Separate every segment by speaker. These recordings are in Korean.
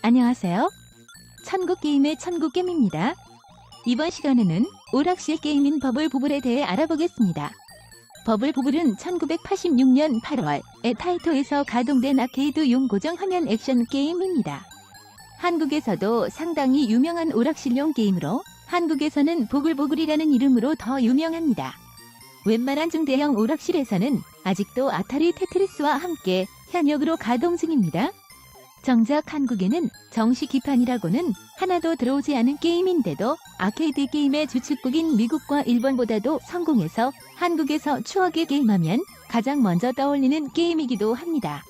Speaker 1: 안녕하세요. 천국 게임의 천국 게임입니다. 이번 시간에는 오락실 게임인 버블 부블에 대해 알아보겠습니다. 버블 부블은 1986년 8월에 타이토에서 가동된 아케이드용 고정 화면 액션 게임입니다. 한국에서도 상당히 유명한 오락실용 게임으로 한국에서는 보글보글이라는 이름으로 더 유명합니다. 웬만한 중대형 오락실에서는 아직도 아타리 테트리스와 함께 현역으로 가동 중입니다. 정작 한국에는 정식 기판이라고는 하나도 들어오지 않은 게임인데도 아케이드 게임의 주축국인 미국과 일본보다도 성공해서 한국에서 추억의 게임하면 가장 먼저 떠올리는 게임이기도 합니다.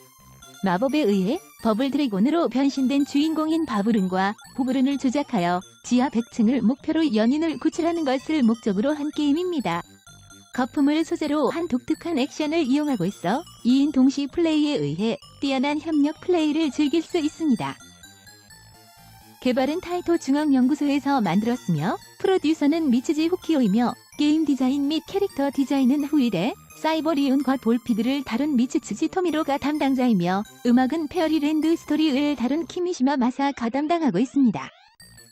Speaker 1: 마법에 의해 버블 드래곤으로 변신된 주인공인 바브른과 부브른을 조작하여 지하 100층을 목표로 연인을 구출하는 것을 목적으로 한 게임입니다. 거품을 소재로 한 독특한 액션을 이용하고 있어 2인 동시 플레이에 의해 뛰어난 협력 플레이를 즐길 수 있습니다. 개발은 타이토 중앙연구소에서 만들었으며 프로듀서는 미츠지 후키오이며 게임 디자인 및 캐릭터 디자인은 후일에 사이버리온과 볼피드를 다룬 미츠츠지 토미로가 담당자이며 음악은 페어리랜드 스토리를 다룬 키미시마 마사가 담당하고 있습니다.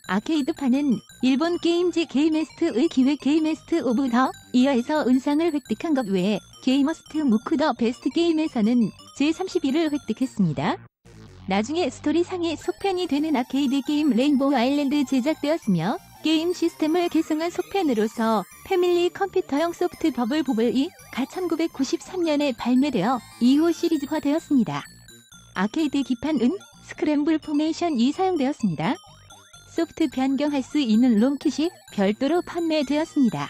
Speaker 1: 아케이드판은 일본 게임지 게이메스트의 기획 게이메스트 오브 더 이어에서 은상을 획득한 것 외에 게이머스트 무크 더 베스트 게임에서는 제31을 획득했습니다. 나중에 스토리상의 속편이 되는 아케이드 게임 레인보우 아일랜드 제작되었으며 게임 시스템을 개성한 속편으로서 패밀리 컴퓨터형 소프트 버블 부블이 가 1993년에 발매되어 2호 시리즈화되었습니다. 아케이드 기판은 스크램블 포메이션이 사용되었습니다. 소프트 변경할 수 있는 롬킷이 별도로 판매되었습니다.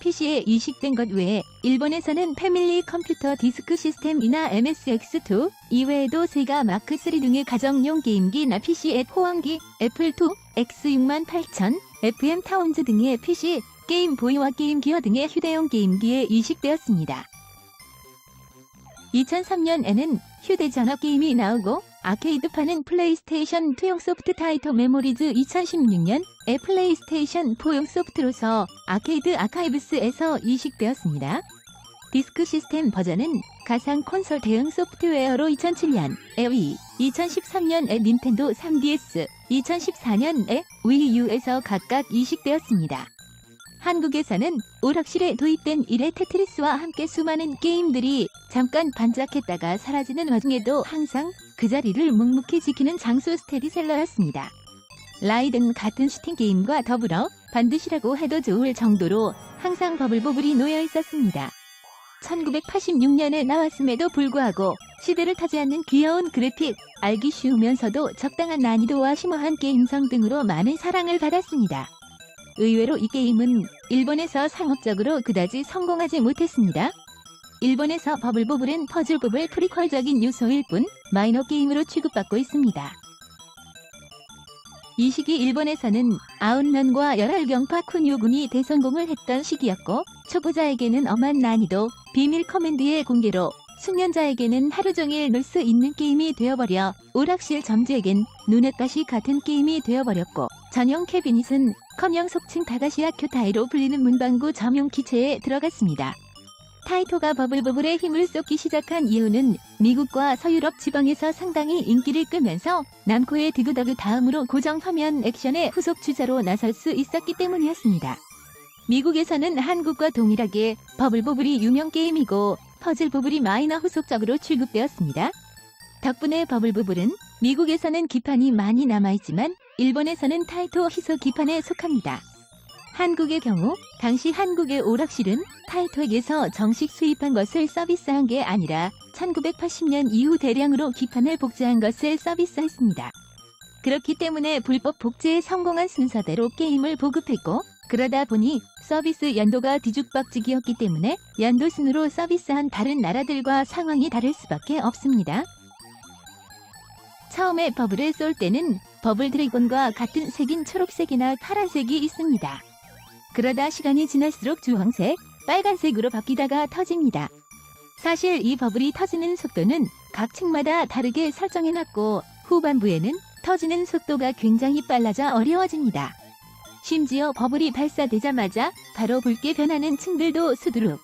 Speaker 1: PC에 이식된 것 외에 일본에서는 패밀리 컴퓨터 디스크 시스템이나 MSX2 이외에도 세가 마크3 등의 가정용 게임기나 PC 앱 호환기, 애플2, X68000, FM 타운즈 등의 PC, 게임 보이와 게임 기어 등의 휴대용 게임기에 이식되었습니다. 2003년에는 휴대전화 게임이 나오고 아케이드판은 플레이스테이션 2용 소프트 타이토 메모리즈 2016년 에 플레이스테이션 4용 소프트로서 아케이드 아카이브스에서 이식되었습니다. 디스크 시스템 버전은 가상 콘솔 대응 소프트웨어로 2007년 에 위, 2013년 에 닌텐도 3DS, 2014년 에 위유에서 각각 이식되었습니다. 한국에서는 오락실에 도입된 이래 테트리스와 함께 수많은 게임들이 잠깐 반짝했다가 사라지는 와중에도 항상 그 자리를 묵묵히 지키는 장수 스테디셀러였습니다. 라이든 같은 슈팅 게임과 더불어 반드시라고 해도 좋을 정도로 항상 버블버블이 놓여 있었습니다. 1986년에 나왔음에도 불구하고 시대를 타지 않는 귀여운 그래픽, 알기 쉬우면서도 적당한 난이도와 심오한 게임성 등으로 많은 사랑을 받았습니다. 의외로 이 게임은 일본에서 상업적으로 그다지 성공하지 못했습니다. 일본에서 버블버블은 퍼즐버블 프리퀄적인 요소일 뿐 마이너 게임으로 취급받고 있습니다. 이 시기 일본에서는 아웃런과 열혈경파 쿤요군이 대성공을 했던 시기였고 초보자에게는 엄한 난이도, 비밀 커맨드의 공개로 숙련자에게는 하루 종일 놀 수 있는 게임이 되어버려 오락실 점주에겐 눈엣밭이 같은 게임이 되어버렸고 전용 캐비닛은 커녕 속칭 다가시아 큐타이로 불리는 문방구 전용 기체에 들어갔습니다. 타이토가 버블버블의 힘을 쏟기 시작한 이유는 미국과 서유럽 지방에서 상당히 인기를 끄면서 남코의 디그더그 다음으로 고정 화면 액션의 후속 주자로 나설 수 있었기 때문이었습니다. 미국에서는 한국과 동일하게 버블버블이 유명 게임이고 퍼즐버블이 마이너 후속적으로 취급되었습니다. 덕분에 버블버블은 미국에서는 기판이 많이 남아있지만 일본에서는 타이토 희소 기판에 속합니다. 한국의 경우 당시 한국의 오락실은 타이토에게서 정식 수입한 것을 서비스한 게 아니라 1980년 이후 대량으로 기판을 복제한 것을 서비스했습니다. 그렇기 때문에 불법 복제에 성공한 순서대로 게임을 보급했고 그러다 보니 서비스 연도가 뒤죽박죽이었기 때문에 연도 순으로 서비스한 다른 나라들과 상황이 다를 수밖에 없습니다. 처음에 버블을 쏠 때는 버블 드래곤과 같은 색인 초록색이나 파란색이 있습니다. 그러다 시간이 지날수록 주황색, 빨간색으로 바뀌다가 터집니다. 사실 이 버블이 터지는 속도는 각 층마다 다르게 설정해놨고 후반부에는 터지는 속도가 굉장히 빨라져 어려워집니다. 심지어 버블이 발사되자마자 바로 붉게 변하는 층들도 수두룩.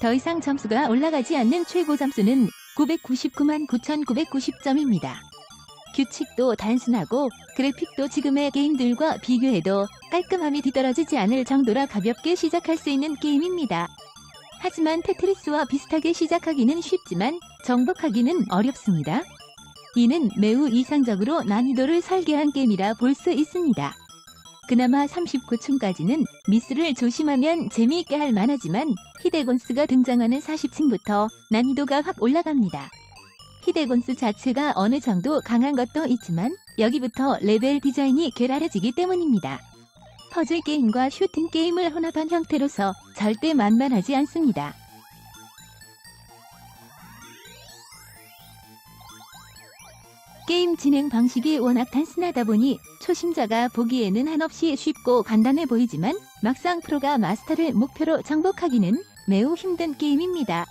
Speaker 1: 더 이상 점수가 올라가지 않는 최고 점수는 999만 9,990점입니다. 규칙도 단순하고 그래픽도 지금의 게임들과 비교해도 깔끔함이 뒤떨어지지 않을 정도라 가볍게 시작할 수 있는 게임입니다. 하지만 테트리스와 비슷하게 시작하기는 쉽지만 정복하기는 어렵습니다. 이는 매우 이상적으로 난이도를 설계한 게임이라 볼 수 있습니다. 그나마 39층까지는 미스를 조심하면 재미있게 할 만하지만 히데곤스가 등장하는 40층부터 난이도가 확 올라갑니다. 히데곤스 자체가 어느 정도 강한 것도 있지만 여기부터 레벨 디자인이 괴랄해지기 때문입니다. 퍼즐 게임과 슈팅 게임을 혼합한 형태로서 절대 만만하지 않습니다. 게임 진행 방식이 워낙 단순하다 보니 초심자가 보기에는 한없이 쉽고 간단해 보이지만 막상 프로가 마스터를 목표로 정복하기는 매우 힘든 게임입니다.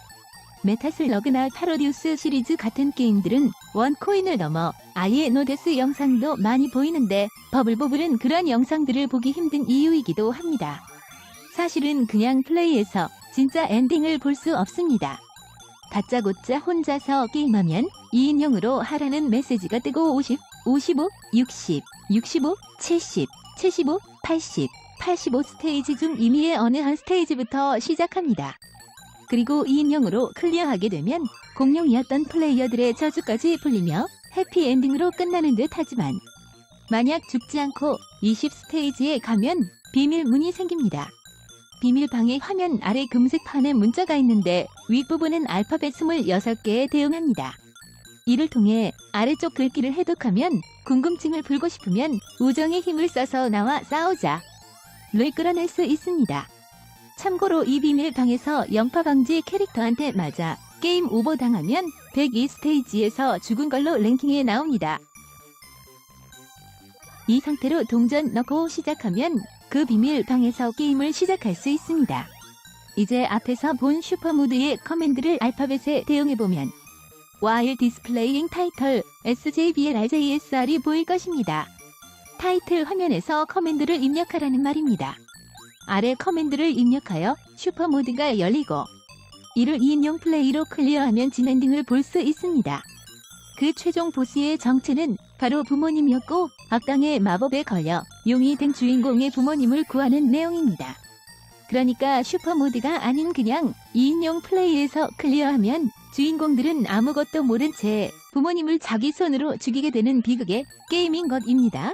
Speaker 1: 메타슬러그나 파로디우스 시리즈 같은 게임들은 원코인을 넘어 아예 노데스 영상도 많이 보이는데 버블보블은 그런 영상들을 보기 힘든 이유이기도 합니다. 사실은 그냥 플레이해서 진짜 엔딩을 볼 수 없습니다. 다짜고짜 혼자서 게임하면 2인용으로 하라는 메시지가 뜨고 50, 55, 60, 65, 70, 75, 80, 85 스테이지 중 이미의 어느 한 스테이지부터 시작합니다. 그리고 2인용으로 클리어하게 되면 공룡이었던 플레이어들의 저주까지 풀리며 해피엔딩으로 끝나는 듯 하지만 만약 죽지 않고 20 스테이지에 가면 비밀 문이 생깁니다. 비밀방의 화면 아래 금색판에 문자가 있는데 윗부분은 알파벳 26개에 대응합니다. 이를 통해 아래쪽 글귀를 해독하면 궁금증을 풀고 싶으면 우정의 힘을 써서 나와 싸우자. 를 끌어낼 수 있습니다. 참고로 이 비밀 방에서 영파 방지 캐릭터한테 맞아 게임 오버 당하면 102스테이지에서 죽은 걸로 랭킹에 나옵니다. 이 상태로 동전 넣고 시작하면 그 비밀 방에서 게임을 시작할 수 있습니다. 이제 앞에서 본 슈퍼무드의 커맨드를 알파벳에 대응해보면 while displaying title SJBLRJSR이 보일 것입니다. 타이틀 화면에서 커맨드를 입력하라는 말입니다. 아래 커맨드를 입력하여 슈퍼모드가 열리고 이를 2인용 플레이로 클리어하면 진엔딩을 볼 수 있습니다. 그 최종 보스의 정체는 바로 부모님이었고 악당의 마법에 걸려 용이 된 주인공의 부모님을 구하는 내용입니다. 그러니까 슈퍼모드가 아닌 그냥 2인용 플레이에서 클리어하면 주인공들은 아무것도 모른 채 부모님을 자기 손으로 죽이게 되는 비극의 게임인 것입니다.